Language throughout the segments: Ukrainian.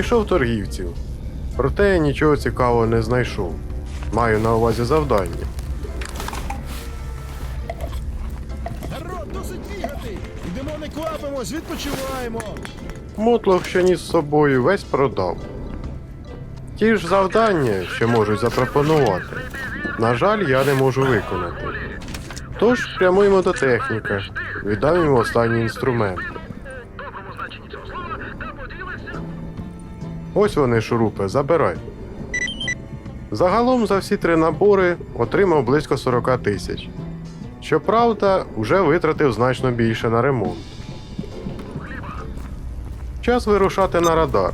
Обійшов торгівців, проте нічого цікавого не знайшов. Маю на увазі завдання. Народ, досить бігати! Йдемо не квапимось, відпочиваємо! Мотлох, що ніс з собою, весь продав. Ті ж завдання, що можуть запропонувати. На жаль, я не можу виконати. Тож прямуємо до техніка, віддам йому останні інструменти. Ось вони, шурупи, забирай. Загалом за всі три набори отримав близько 40 тисяч. Щоправда, уже витратив значно більше на ремонт. Час вирушати на радар.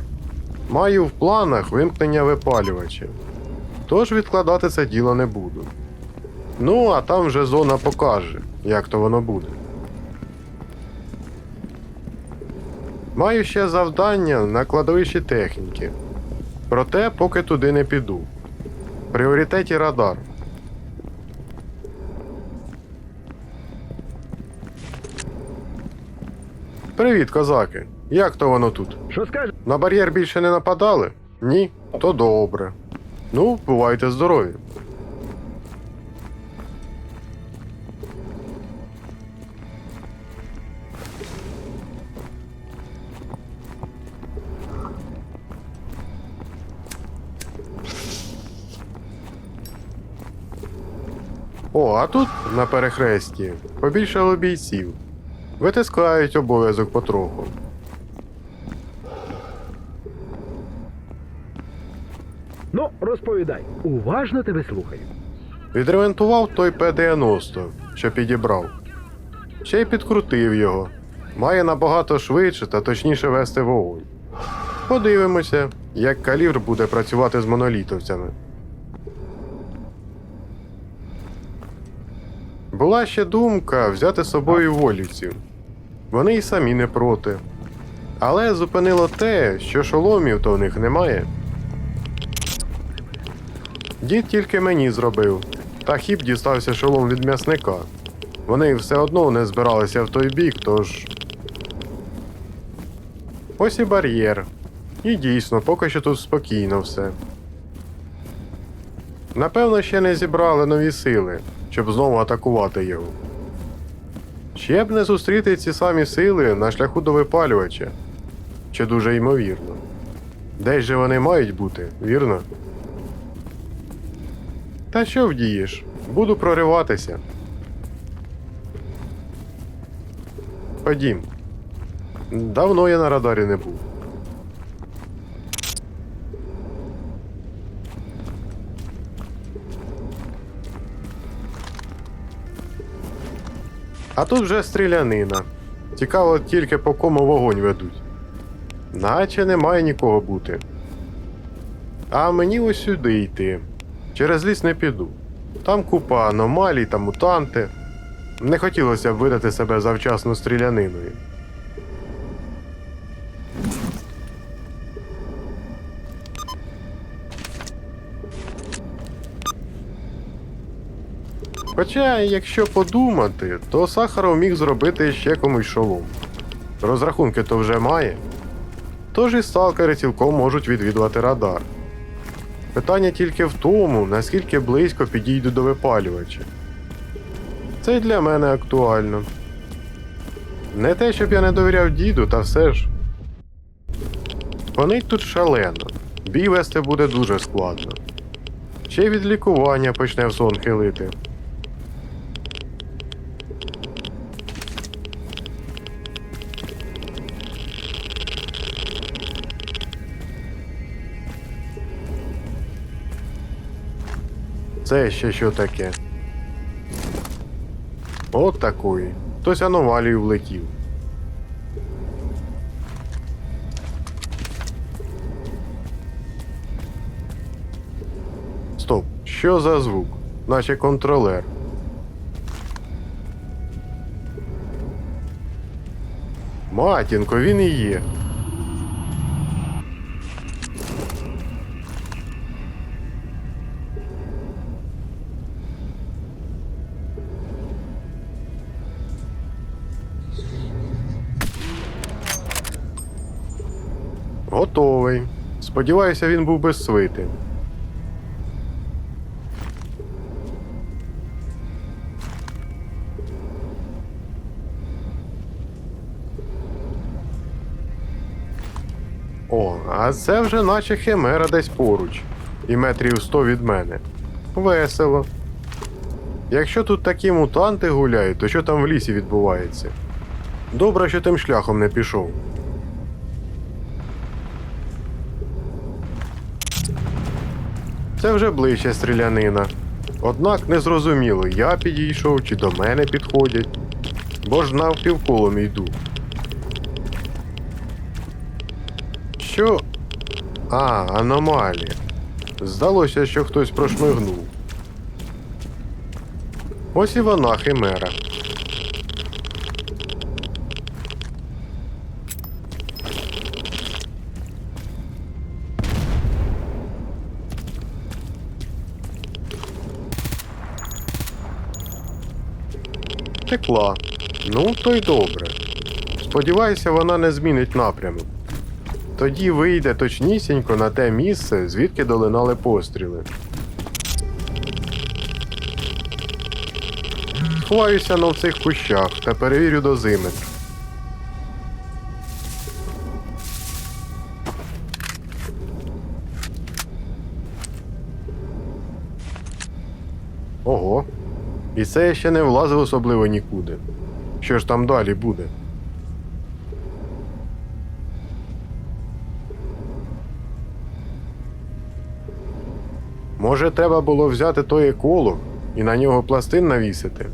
Маю в планах вимкнення випалювачів. Тож відкладати це діло не буду. Ну, а там вже зона покаже, як то воно буде. Маю ще завдання на кладовищі техніки. Проте поки туди не піду. В пріоритеті радар. Привіт, козаки. Як то воно тут? Що скажеш? На бар'єр більше не нападали? Ні? То добре. Ну, бувайте здорові. О, а тут, на перехресті, побільшало бійців. Витискають обов'язок потроху. Ну, розповідай. Уважно тебе слухаю. Відремонтував той П-90, що підібрав. Ще й підкрутив його. Має набагато швидше та точніше вести вогонь. Подивимося, як калібр буде працювати з монолітовцями. Була ще думка взяти з собою волівців. Вони й самі не проти. Але зупинило те, що шоломів то в них немає. Дід тільки мені зробив, та хіп дістався шолом від м'ясника. Вони все одно не збиралися в той бік, тож. Ось і бар'єр. І дійсно, поки що тут спокійно все. Напевно, ще не зібрали нові сили, щоб знову атакувати його. Ще б не зустріти ці самі сили на шляху до випалювача. Чи дуже ймовірно. Десь же вони мають бути, вірно? Та що вдієш? Буду прориватися. Ходім. Давно я на радарі не був. А тут вже стрілянина. Цікаво тільки по кому вогонь ведуть. Наче немає нікого бути. А мені ось сюди йти. Через ліс не піду. Там купа аномалій та мутанти. Не хотілося б видати себе завчасно стріляниною. Хоча, якщо подумати, то Сахаров міг зробити ще комусь шолом. Розрахунки то вже має. Тож і сталкери цілком можуть відвідувати радар. Питання тільки в тому, наскільки близько підійду до випалювача. Це й для мене актуально. Не те, щоб я не довіряв діду, та все ж. Вони тут шалено. Бій вести буде дуже складно. Ще й від лікування почне в сон хилити. Це ще що таке? От такої. Хтось аномалію влетів. Стоп, що за звук? Наче контролер. Матінко, він і є. Готовий. Сподіваюся, він був без свити. О, а це вже наче химера десь поруч. І метрів сто від мене. Весело. Якщо тут такі мутанти гуляють, то що там в лісі відбувається? Добре, що тим шляхом не пішов. Це вже ближче стрілянина. Однак незрозуміло, я підійшов чи до мене підходять, бо ж навпівколом йду. Що? А, аномалія. Здалося, що хтось прошмигнув. Ось і вона химера. Текла. Ну, то й добре. Сподіваюся, вона не змінить напрямок. Тоді вийде точнісінько на те місце, звідки долинали постріли. Сховаюся на цих кущах та перевірю дозиметр. Ого. І це я ще не влазив особливо нікуди. Що ж там далі буде? Може, треба було взяти той еколог і на нього пластин навісити,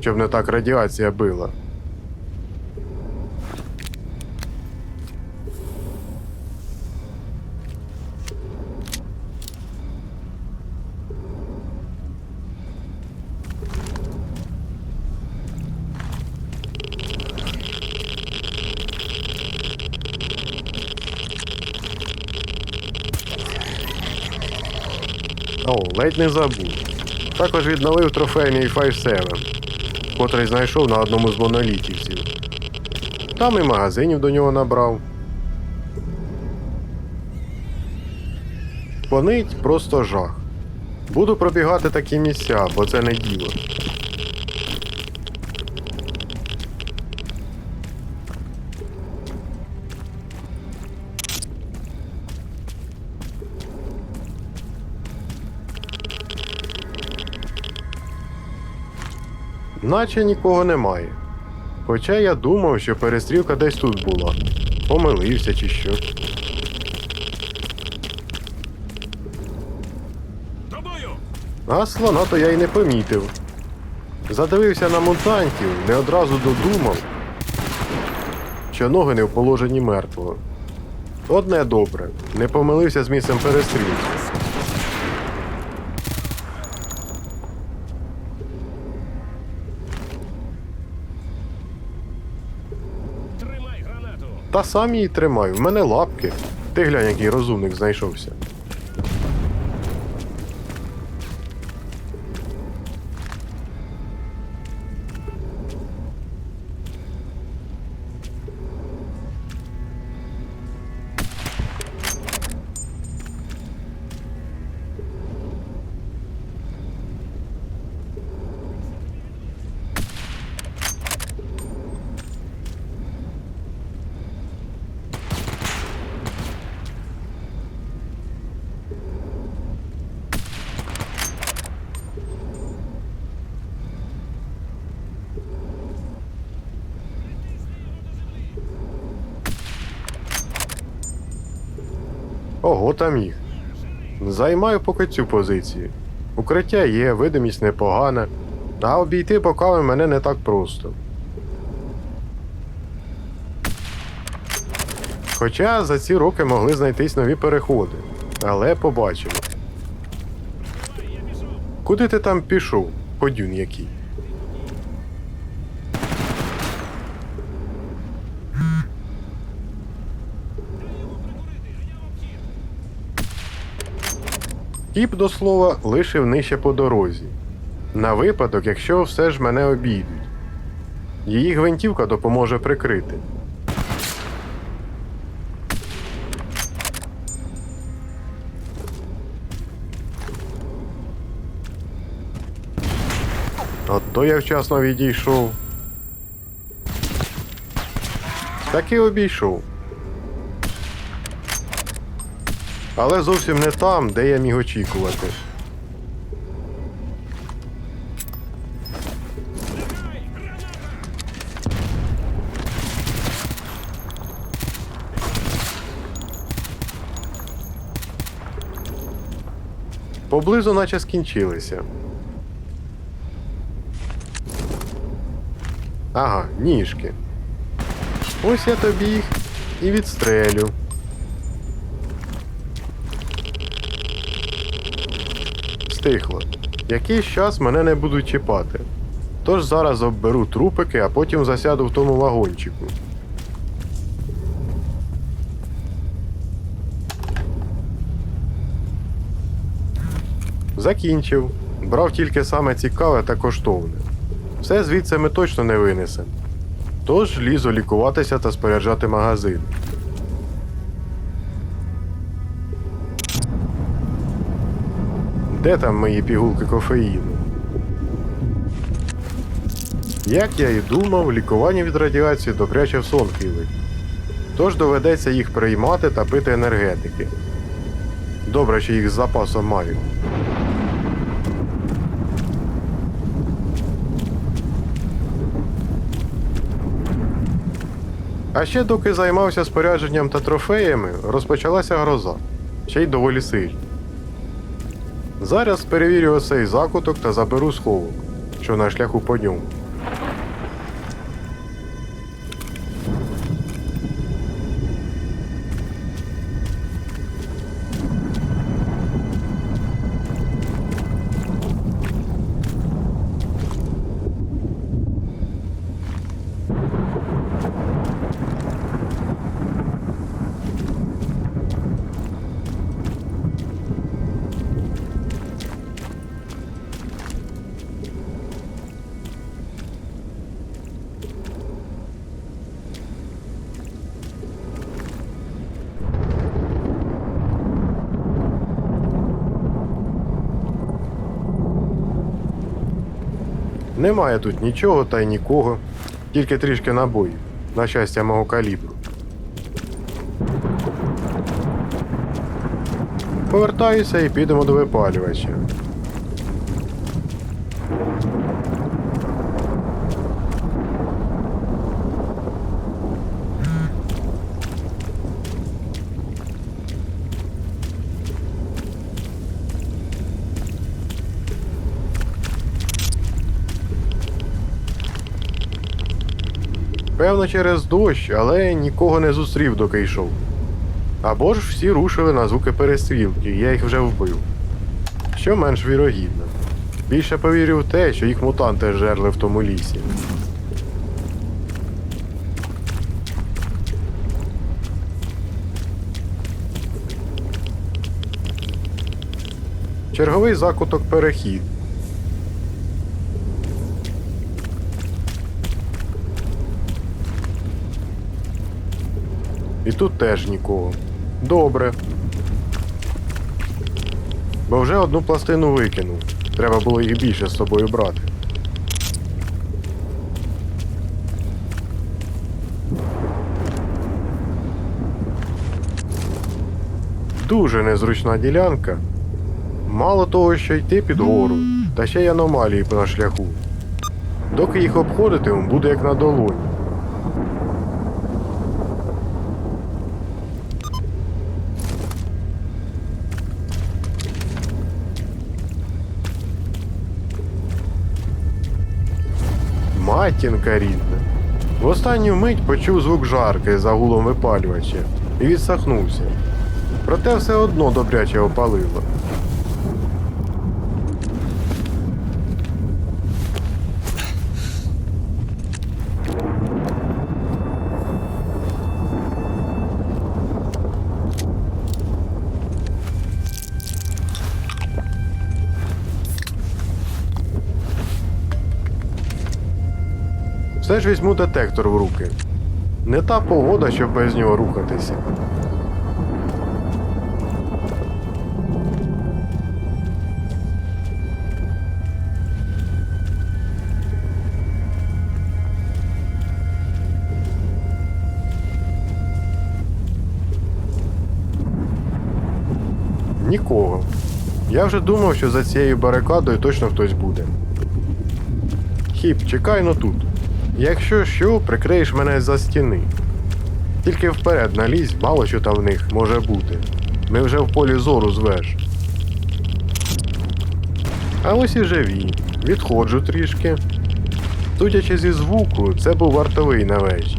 щоб не так радіація била. О, ледь не забув. Також відновив трофей мій 5-7, котрий знайшов на одному з монолітівців. Там і магазинів до нього набрав. Понить просто жах. Буду пробігати такі місця, бо це не діло. Наче нікого немає. Хоча я думав, що перестрілка десь тут була. Помилився чи що. А слона то я й не помітив. Задивився на мутантів, не одразу додумав, що ноги не в положенні мертвого. Одне добре, не помилився з місцем перестрілки. Тримай гранату! Та сам її тримаю, в мене лапки. Ти глянь, який розумник знайшовся. Ого, там їх. Займаю поки цю позицію. Укриття є, видимість непогана, а обійти боками мене не так просто. Хоча за ці роки могли знайтись нові переходи, але побачимо. Куди ти там пішов, ходюн який? Тіп, до слова, лишив нижче по дорозі. На випадок, якщо все ж мене обійдуть. Її гвинтівка допоможе прикрити. От то я вчасно відійшов. Таки обійшов. Але зовсім не там, де я міг очікувати. Поблизу наче скінчилися. Ага, ніжки. Ось я тобі їх і відстрелю. Стихло. Якийсь час мене не будуть чіпати. Тож зараз обберу трупики, а потім засяду в тому вагончику. Закінчив. Брав тільки саме цікаве та коштовне. Все звідси ми точно не винесемо. Тож лізу лікуватися та споряджати магазин. Де там мої пігулки кофеїну? Як я і думав, лікування від радіації добряче в сон хилить. Тож доведеться їх приймати та пити енергетики. Добре, що їх з запасом маю. А ще доки займався спорядженням та трофеями, розпочалася гроза, ще й доволі сильна. Зараз перевірю оцей закуток та заберу сховок, що на шляху по ньому. Немає тут нічого та й нікого, тільки трішки набоїв, на щастя мого калібру. Повертаюся і підемо до випалювача. Певно, через дощ, але нікого не зустрів, доки йшов. Або ж всі рушили на звуки перестрілки, я їх вже вбив. Що менш вірогідно. Більше повірю в те, що їх мутанти жерли в тому лісі. Черговий закуток перехід. Тут теж нікого. Добре. Бо вже одну пластину викинув. Треба було їх більше з собою брати. Дуже незручна ділянка. Мало того, що йти під гору, та ще й аномалії на шляху. Доки їх обходитиму, буде як на долоні. Матінка рідна. В останню мить почув звук жарки за гулом випалювача і відсахнувся. Проте все одно добряче опалило. Все ж візьму детектор в руки. Не та погода, щоб без нього рухатися. Нікого. Я вже думав, що за цією барикадою точно хтось буде. Хіп, чекай но тут. Якщо що, прикриєш мене за стіни. Тільки вперед налізь, мало що там в них може бути. Ми вже в полі зору звеш. А ось і живі. Відходжу трішки. Судячи зі звуку, це був вартовий на вежі.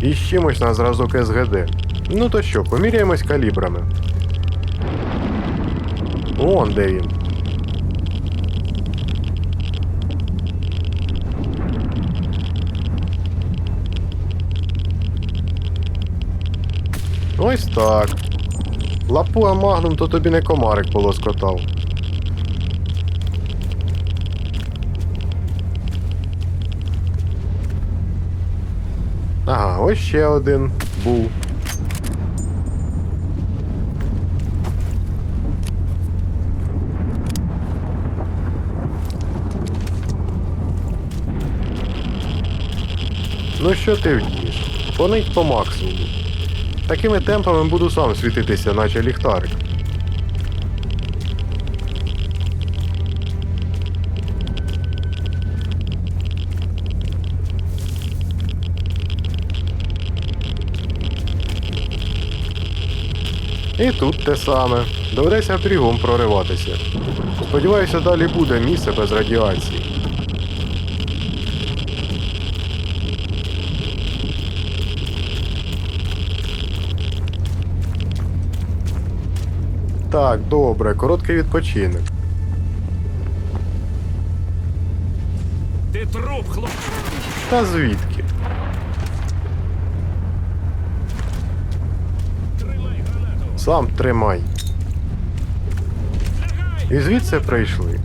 І з на зразок СГД. Ну то що, поміряємось калібрами. Он де він. Ось так. Лапуа магнум то тобі не комарик полоскотав. Ага, ось ще один був. Ну що ти вдієш? Понить по максимуму. Такими темпами буду сам світитися, наче ліхтарик. І тут те саме. Доведеться трігом прориватися. Сподіваюся, далі буде місце без радіації. Так, добре, короткий відпочинок. Ти труп, хлоп. Та звідки? Тримай гранату. Сам тримай. І звідси прийшли.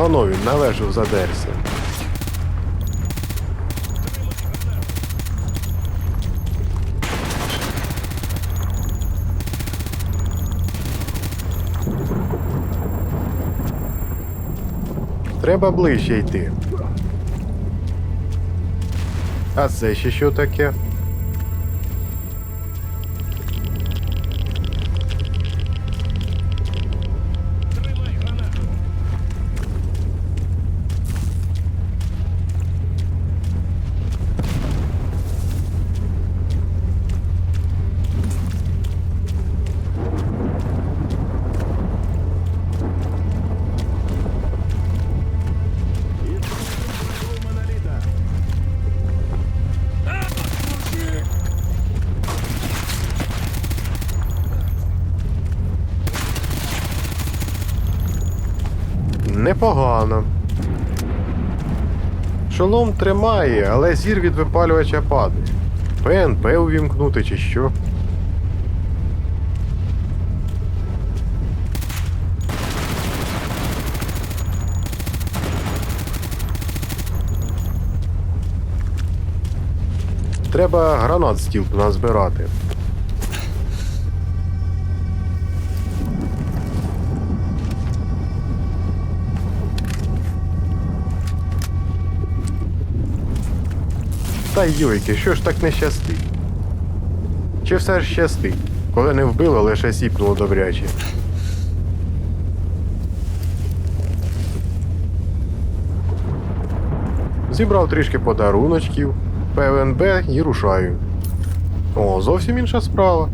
Оно він на вежу задерся. Треба ближче йти. А це ще що таке? Тримає, але зір від випалювача падає. ПНП увімкнути чи що. Треба гранат стіл назбирати. Та йойки, що ж так не щастить? Чи все ж щастить? Коли не вбило, лише сіпнуло добряче. Зібрав трішки подаруночків, ПВНБ і рушаю. О, зовсім інша справа.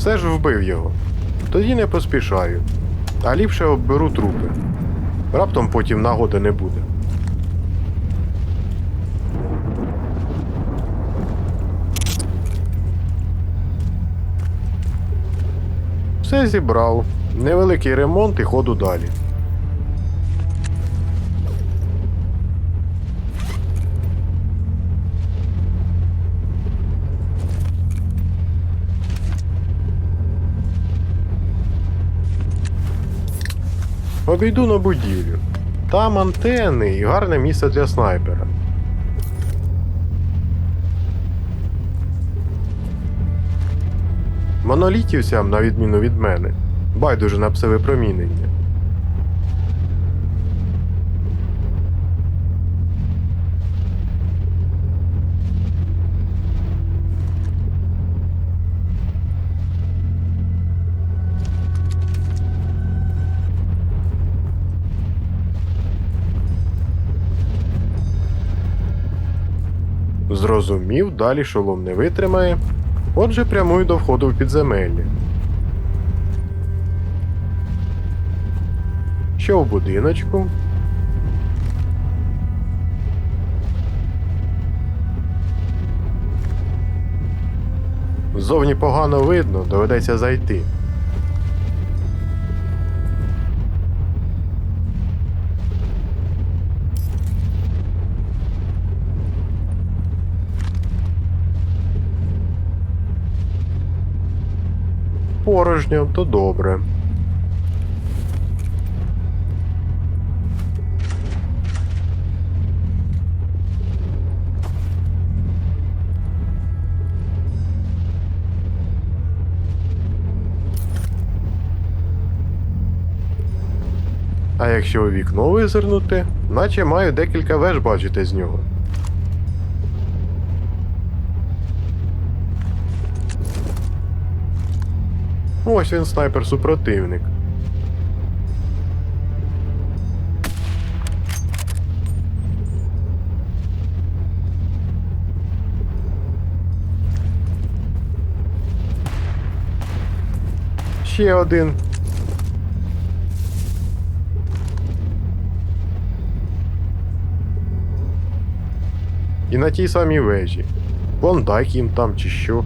Все ж вбив його. Тоді не поспішаю. А ліпше обберу трупи. Раптом потім нагоди не буде. Все зібрав. Невеликий ремонт і ходу далі. Обійду на будівлю. Там антени і гарне місце для снайпера. Монолітівцям, на відміну від мене, байдуже на псевипромінення. Зрозумів, далі шолом не витримає. Отже, прямую до входу в підземелля. Що в будиночку? Зовні погано видно, доведеться зайти. Порожньо, то добре. А якщо у вікно визирнути, наче маю декілька веж бачити з нього. Ось він снайпер-супротивник. Ще один. І на тій самій вежі. Клондайк їм там чи що.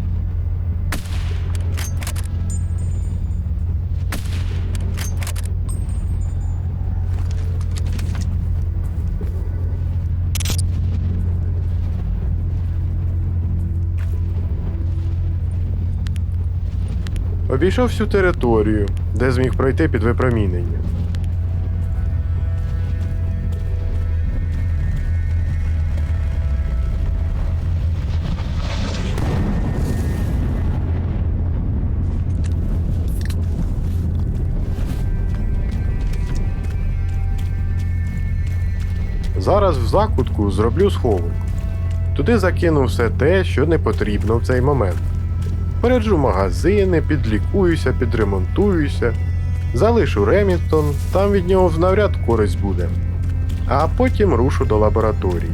Обійшов всю територію, де зміг пройти під випромінення. Зараз в закутку зроблю сховок. Туди закину все те, що не потрібно в цей момент. Переджу магазини, підлікуюся, підремонтуюся, залишу Ремінгтон, там від нього навряд користь буде. А потім рушу до лабораторії.